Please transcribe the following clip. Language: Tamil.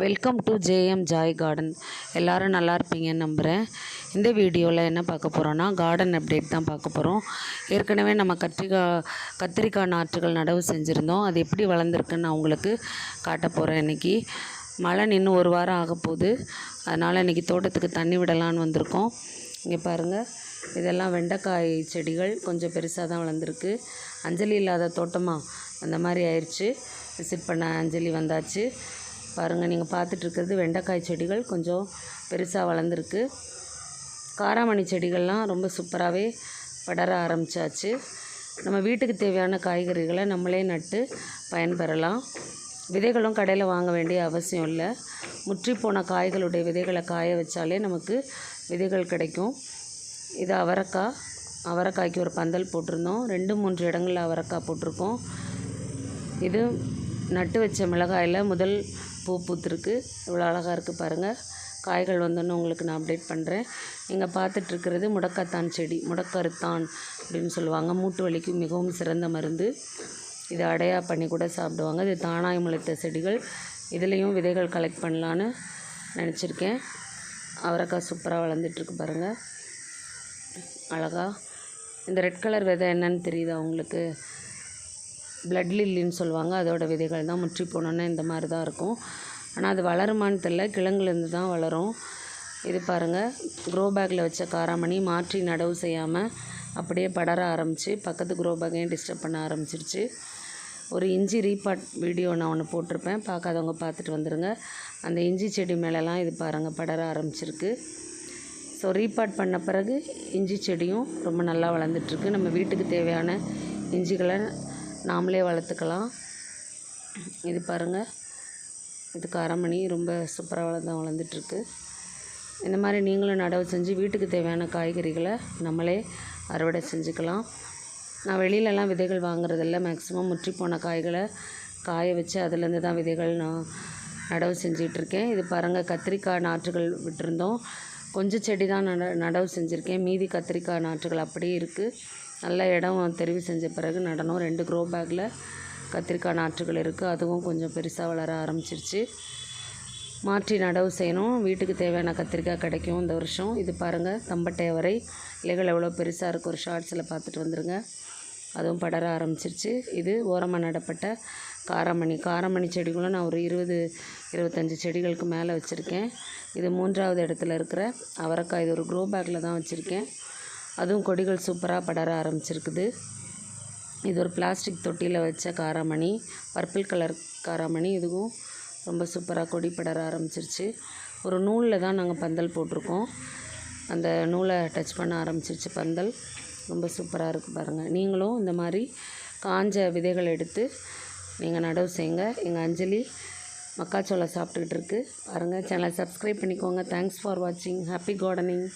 Welcome to JM Joy Garden எல்லோரும் நல்லா இருப்பீங்கன்னு நம்புகிறேன் இந்த வீடியோவில் என்ன பார்க்க போகிறோன்னா கார்டன் அப்டேட் தான் பார்க்க போகிறோம் ஏற்கனவே நம்ம கத்திரிக்காய் கத்திரிக்காய் நாற்றுகள் நடவு செஞ்சுருந்தோம். அது எப்படி வளர்ந்துருக்குன்னு நான் உங்களுக்கு காட்ட போகிறேன் இன்றைக்கி மழை நின்று ஒரு வாரம் ஆக போகுது. அதனால் இன்றைக்கி தோட்டத்துக்கு தண்ணி விடலான்னு வந்திருக்கோம். இங்கே பாருங்கள் இதெல்லாம் வெண்டைக்காய் செடிகள். கொஞ்சம் பெருசாக தான் வளர்ந்துருக்கு. அஞ்சலி இல்லாத தோட்டமாக அந்த மாதிரி ஆயிடுச்சு விசிட் பண்ண அஞ்சலி வந்தாச்சு. பாருங்கள் நீங்கள் பார்த்துட்ருக்கிறது வெண்டைக்காய் செடிகள் கொஞ்சம் பெருசாக வளர்ந்துருக்கு. காராமணி செடிகள்லாம் ரொம்ப சூப்பராகவே படர ஆரம்பிச்சாச்சு. நம்ம வீட்டுக்கு தேவையான காய்கறிகளை நம்மளே நட்டு பயன்பெறலாம். விதைகளும் கடையில் வாங்க வேண்டிய அவசியம் இல்லை. முற்றி போன காய்களுடைய விதைகளை காய வச்சாலே நமக்கு விதைகள் கிடைக்கும். இது அவரைக்காய். அவரைக்காய்க்கு ஒரு பந்தல் போட்டிருந்தோம். ரெண்டு மூன்று இடங்களில் அவரைக்காய் போட்டிருக்கோம். இது நட்டு வச்ச மிளகாயில் முதல் பூ பூத்துருக்கு. இவ்வளோ அழகாக இருக்குது பாருங்கள் காய்கள் வந்தோன்னு உங்களுக்கு நான் அப்டேட் பண்ணுறேன் நீங்கள் பார்த்துட்ருக்கிறது முடக்கத்தான் செடி முடக்கருத்தான் அப்படின்னு சொல்லுவாங்க. மூட்டு வலிக்கு மிகவும் சிறந்த மருந்து. இது அடையா பண்ணி கூட சாப்பிடுவாங்க. இது தானாய் முளைத்த செடிகள். இதுலேயும் விதைகள் கலெக்ட் பண்ணலான்னு நினச்சிருக்கேன். அவரைக்காய் சூப்பராக வளர்ந்துட்டுருக்கு பாருங்கள் அழகா. இந்த ரெட் கலர் விதை என்னன்னு தெரியுதா உங்களுக்கு? பிளட் லில்லின்னு சொல்லுவாங்க. அதோட விதைகள் தான் முற்றி போனோன்னே இந்த மாதிரி தான் இருக்கும். ஆனால் அது வளருமான்னு தெரில கிழங்குலேருந்து தான் வளரும். இது பாருங்கள் க்ரோ பேக்கில் வச்ச காராமணி மாற்றி நடவு செய்யாமல் அப்படியே படர ஆரம்பித்து பக்கத்து க்ரோ பேக்கையும் டிஸ்டர்ப் பண்ண ஆரம்பிச்சிருச்சு. ஒரு இஞ்சி ரீபாட் வீடியோ நான் ஒன்று போட்டிருப்பேன். பார்க்காதவங்க பார்த்துட்டு வந்துடுங்க அந்த இஞ்சி செடி மேலெலாம் இது பாருங்கள் படர ஆரம்பிச்சிருக்கு. ஸோ ரீபாட் பண்ண பிறகு இஞ்சி செடியும் ரொம்ப நல்லா வளர்ந்துட்டுருக்கு நம்ம வீட்டுக்கு தேவையான இஞ்சிகளை நாமளே வளர்த்துக்கலாம். இது பாருங்கள் இது அரைமணி ரொம்ப சூப்பராக வளர்ந்து வளர்ந்துட்டுருக்கு. இந்த மாதிரி நீங்களும் நடவு செஞ்சு வீட்டுக்கு தேவையான காய்கறிகளை நம்மளே அறுவடை செஞ்சுக்கலாம். நான் வெளியிலலாம் விதைகள் வாங்குறதில்ல. மேக்ஸிமம் முற்றி போன காய்களை காய வச்சு அதுலேருந்து தான் விதைகள் நான் நடவு செஞ்சிகிட்ருக்கேன் இது பாருங்கள் கத்திரிக்காய் நாற்றுகள் விட்டுருந்தோம். கொஞ்சம் செடி தான் நட நடவு செஞ்சுருக்கேன். மீதி கத்திரிக்காய் நாற்றுகள் அப்படியே இருக்குது நல்ல இடம் தெரிவு செஞ்ச பிறகு நடணும் ரெண்டு க்ரோ பேக்கில் கத்திரிக்காய் நாற்றுகள் இருக்குது அதுவும் கொஞ்சம் பெருசாக வளர ஆரம்பிச்சிருச்சு. மாற்றி நடவு செய்யணும். வீட்டுக்கு தேவையான கத்திரிக்காய் கிடைக்கும் இந்த வருஷம். இது பாருங்கள் தம்பட்டை வரை. இலைகள் எவ்வளோ பெருசாக இருக்குது ஒரு ஷார்ட்ஸில் பார்த்துட்டு வந்துடுங்க அதுவும் படர ஆரம்பிச்சிருச்சு. இது ஓரமாக நடப்பட்ட காரமணி. காரமணி செடிகளும் நான் ஒரு இருபது இருபத்தஞ்சி செடிகளுக்கு மேலே வச்சுருக்கேன். இது மூன்றாவது இடத்துல இருக்கிற அவரைக்காய். இது ஒரு க்ரோ பேக்கில் தான் வச்சுருக்கேன். அதுவும் கொடிகள் சூப்பராக படர ஆரம்பிச்சிருக்குது. இது ஒரு பிளாஸ்டிக் தொட்டியில் வச்ச காராமணி பர்பிள் கலர் காராமணி. இதுவும் ரொம்ப சூப்பராக கொடி படர ஆரம்பிச்சிருச்சு. ஒரு நூலில் தான் நாங்கள் பந்தல் போட்டிருக்கோம். அந்த நூலை டச் பண்ண ஆரம்பிச்சிருச்சு பந்தல். ரொம்ப சூப்பராக இருக்குது பாருங்கள் நீங்களும் இந்த மாதிரி காஞ்ச விதைகள் எடுத்து நீங்கள் நடவு செய்யுங்க. எங்கள் அஞ்சலி மக்காச்சோளம் சாப்பிட்டுக்கிட்டு இருக்கு. பாருங்கள் சேனலை சப்ஸ்கிரைப் பண்ணிக்கோங்க. தேங்க்ஸ் ஃபார் வாட்சிங் ஹாப்பி கார்டனிங்